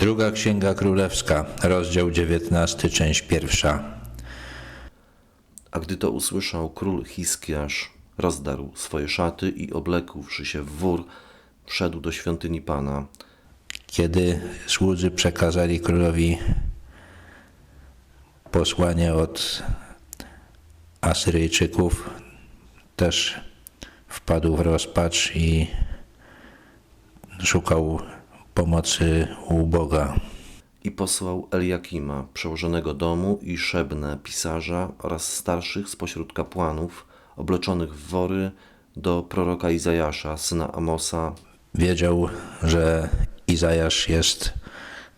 Druga Księga Królewska, rozdział 19, część pierwsza. A gdy to usłyszał król Hiskiasz, rozdarł swoje szaty i oblekłszy się w wór, wszedł do świątyni Pana. Kiedy słudzy przekazali królowi posłanie od Asyryjczyków, też wpadł w rozpacz i szukał pomocy u Boga. I posłał Eliakima, przełożonego domu, i Szebnę, pisarza, oraz starszych spośród kapłanów, obleczonych w wory, do proroka Izajasza, syna Amosa, Wiedział, że Izajasz jest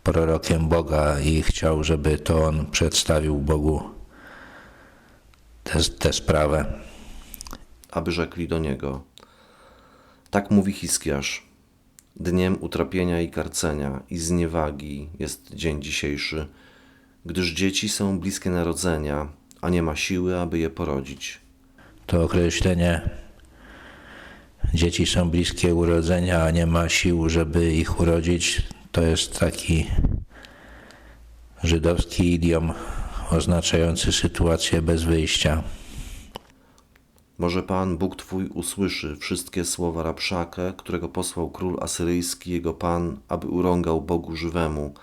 prorokiem Boga i chciał, żeby to on przedstawił Bogu tę sprawę. aby rzekli do niego: Tak mówi Hiskiasz. Dniem utrapienia i karcenia i zniewagi jest dzień dzisiejszy, gdyż dzieci są bliskie narodzenia, a nie ma siły, aby je porodzić. To określenie dzieci są bliskie urodzenia, a nie ma sił, żeby ich urodzić, to jest taki żydowski idiom oznaczający sytuację bez wyjścia. Może Pan, Bóg Twój, usłyszy wszystkie słowa Rabszakę, którego posłał król asyryjski, jego Pan, aby urągał Bogu żywemu,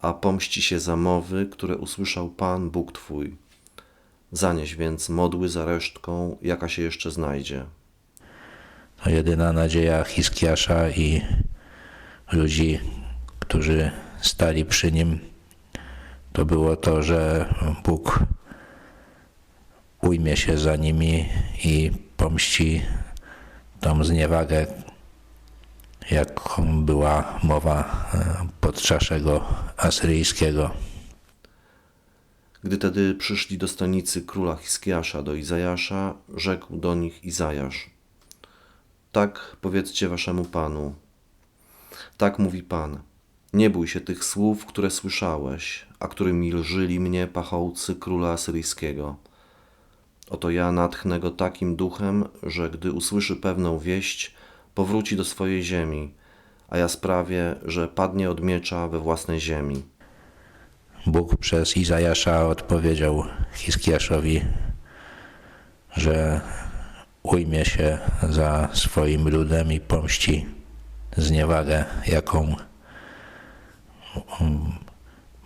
a pomści się za mowy, które usłyszał Pan, Bóg Twój. Zanieś więc modły za resztką, jaka się jeszcze znajdzie. Jedyna nadzieja Hiskiasza i ludzi, którzy stali przy nim, to było to, że Bóg ujmie się za nimi i pomści tą zniewagę, jaką była mowa e, podczaszego asyryjskiego. Gdy tedy przyszli do stanicy króla Hiskiasza, do Izajasza, rzekł do nich Izajasz. Tak powiedzcie waszemu panu. Tak mówi pan. Nie bój się tych słów, które słyszałeś, a którymi lżyli mnie pachołcy króla asyryjskiego. Oto ja natchnę go takim duchem, że gdy usłyszy pewną wieść, powróci do swojej ziemi, a ja sprawię, że padnie od miecza we własnej ziemi. Bóg przez Izajasza odpowiedział Hiskiaszowi, że ujmie się za swoim ludem i pomści zniewagę, jaką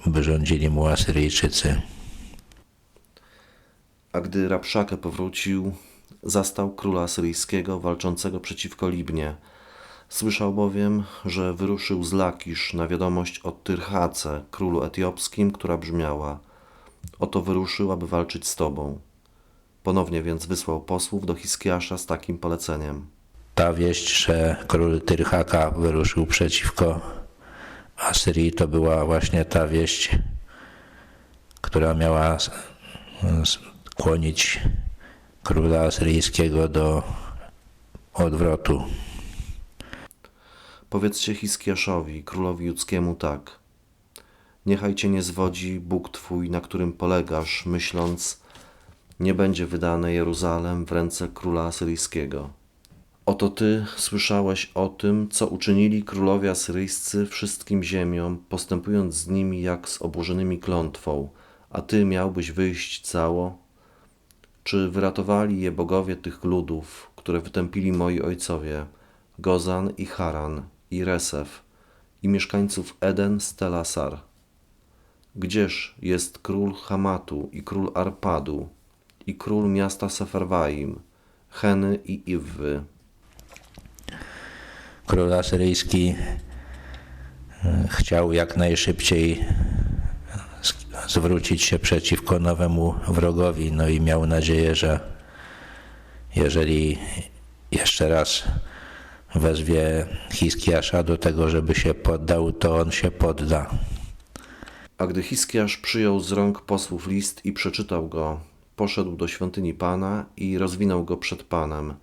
wyrządzili mu Asyryjczycy. A gdy Rabszakę powrócił, zastał króla asyryjskiego walczącego przeciwko Libnie. Słyszał bowiem, że wyruszył z Lakisz na wiadomość o Tyrchace, królu etiopskim, która brzmiała: Oto wyruszył, aby walczyć z tobą. Ponownie więc wysłał posłów do Hiskiasza z takim poleceniem. Ta wieść, że król Tyrchaka wyruszył przeciwko Asyrii, to była właśnie ta wieść, która miała skłonić króla asyryjskiego do odwrotu. Powiedzcie Hiskiaszowi, królowi judzkiemu tak. Niechaj cię nie zwodzi Bóg twój, na którym polegasz, myśląc, nie będzie wydane Jeruzalem w ręce króla asyryjskiego. Oto ty słyszałeś o tym, co uczynili królowie asyryjscy wszystkim ziemiom, postępując z nimi jak z obłożonymi klątwą, a ty miałbyś wyjść cało? Czy wyratowali je bogowie tych ludów, które wytępili moi ojcowie, Gozan i Haran, i Resef, i mieszkańców Eden z Telasar? Gdzież jest król Hamatu i król Arpadu, i król miasta Sefarwaim, Heny i Iwwy? Król asyryjski e, chciał jak najszybciej zwrócić się przeciwko nowemu wrogowi, no i miał nadzieję, że jeżeli jeszcze raz wezwie Hiskiasza do tego, żeby się poddał, to on się podda. A gdy Hiskiasz przyjął z rąk posłów list i przeczytał go, poszedł do świątyni Pana i rozwinął go przed Panem.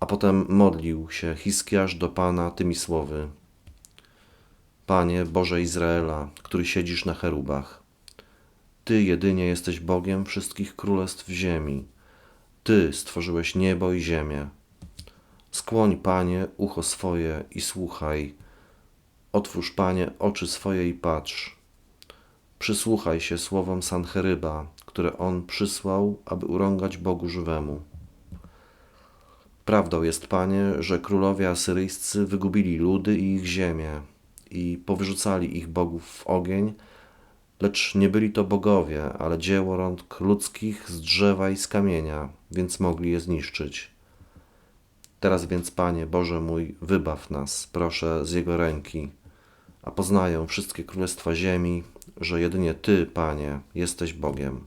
A potem modlił się Hiskiasz do Pana tymi słowy. Panie Boże Izraela, który siedzisz na cherubach, Ty jedynie jesteś Bogiem wszystkich królestw ziemi. Ty stworzyłeś niebo i ziemię. Skłoń, Panie, ucho swoje i słuchaj. Otwórz, Panie, oczy swoje i patrz. Przysłuchaj się słowom Sancheryba, które on przysłał, aby urągać Bogu żywemu. Prawdą jest, Panie, że królowie asyryjscy wygubili ludy i ich ziemię i powyrzucali ich bogów w ogień, lecz nie byli to bogowie, ale dzieło rąk ludzkich z drzewa i z kamienia, więc mogli je zniszczyć. Teraz więc, Panie Boże mój, wybaw nas, proszę, z Jego ręki, a poznają wszystkie królestwa ziemi, że jedynie Ty, Panie, jesteś Bogiem.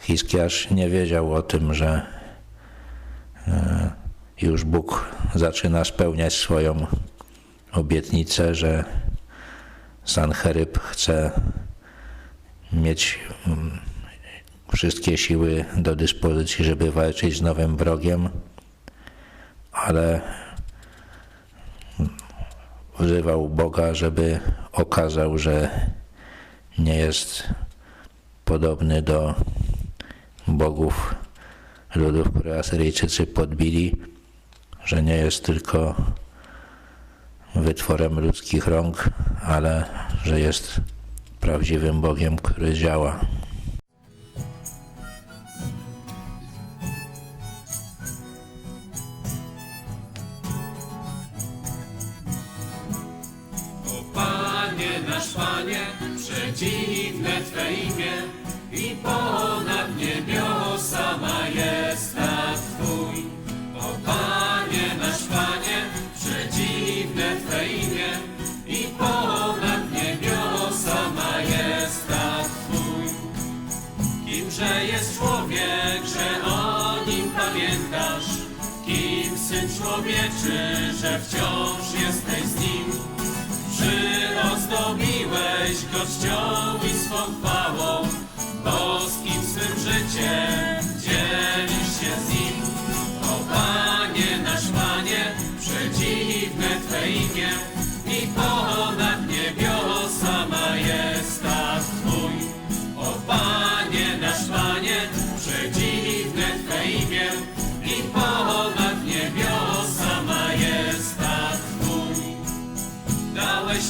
Hiskiarz nie wiedział o tym, że e, już Bóg zaczyna spełniać swoją obietnicę, że Sancheryb chce mieć mm, wszystkie siły do dyspozycji, żeby walczyć z nowym wrogiem, ale wzywał Boga, żeby okazał, że nie jest podobny do bogów ludów, które Asyryjczycy podbili, że nie jest tylko wytworem ludzkich rąk, ale że jest prawdziwym Bogiem, który działa. O Panie nasz Panie, przedziwne Twe imię i ponad niebiosa syn człowieczy, że wciąż jesteś z nim? Przyozdobiłeś go czcią i swą chwałą, boskim swym życiem dzielisz się z nim. O Panie, nasz Panie, przedziwne Twe imię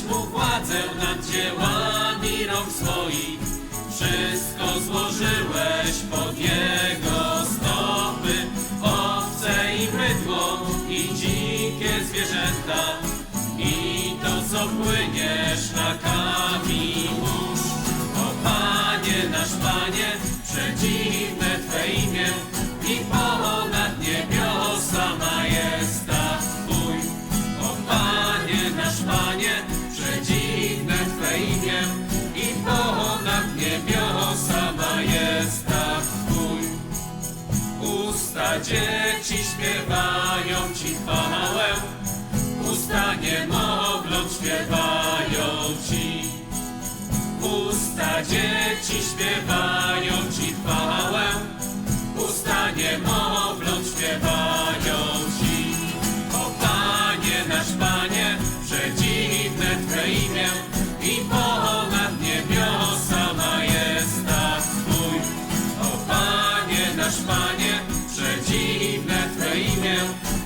Dałeś mu władzę nad dziełami rąk swoich, wszystko złożyłeś pod jego Dzieci śpiewają Ci chwałę, usta niemowląt śpiewają Ci. Usta dzieci śpiewają Ci chwałę, usta niemowląt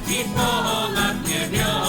i ponad niebios.